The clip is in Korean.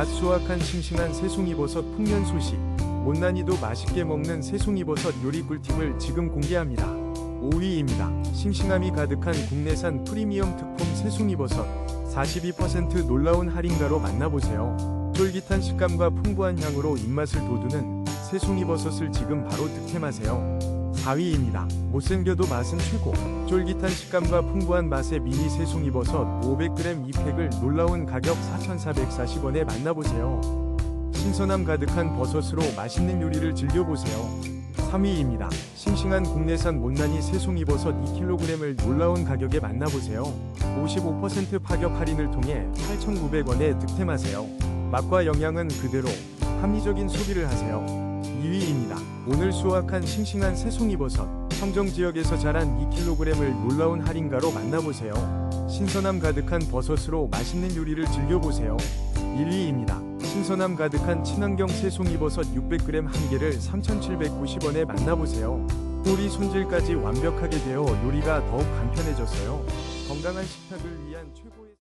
갓 수확한 싱싱한 새송이버섯 풍년 소식. 못난이도 맛있게 먹는 새송이버섯 요리 꿀팁을 지금 공개합니다. 5위입니다. 싱싱함이 가득한 국내산 프리미엄 특품 새송이버섯 42% 놀라운 할인가로 만나보세요. 쫄깃한 식감과 풍부한 향으로 입맛을 돋우는 새송이버섯을 지금 바로 득템하세요. 4위입니다. 못생겨도 맛은 최고. 쫄깃한 식감과 풍부한 맛의 미니 새송이 버섯 500g 2팩을 놀라운 가격 4,440원에 만나보세요. 신선함 가득한 버섯으로 맛있는 요리를 즐겨보세요. 3위입니다. 싱싱한 국내산 못난이 새송이 버섯 2kg을 놀라운 가격에 만나보세요. 55% 파격 할인을 통해 8,900원에 득템하세요. 맛과 영양은 그대로 합리적인 소비를 하세요. 2위입니다. 오늘 수확한 싱싱한 새송이버섯 청정 지역에서 자란 2kg을 놀라운 할인가로 만나보세요. 신선함 가득한 버섯으로 맛있는 요리를 즐겨보세요. 1위입니다. 신선함 가득한 친환경 새송이버섯 600g 한 개를 3,790원에 만나보세요. 꼬리 손질까지 완벽하게 되어 요리가 더욱 간편해졌어요. 건강한 식탁을 위한 최고의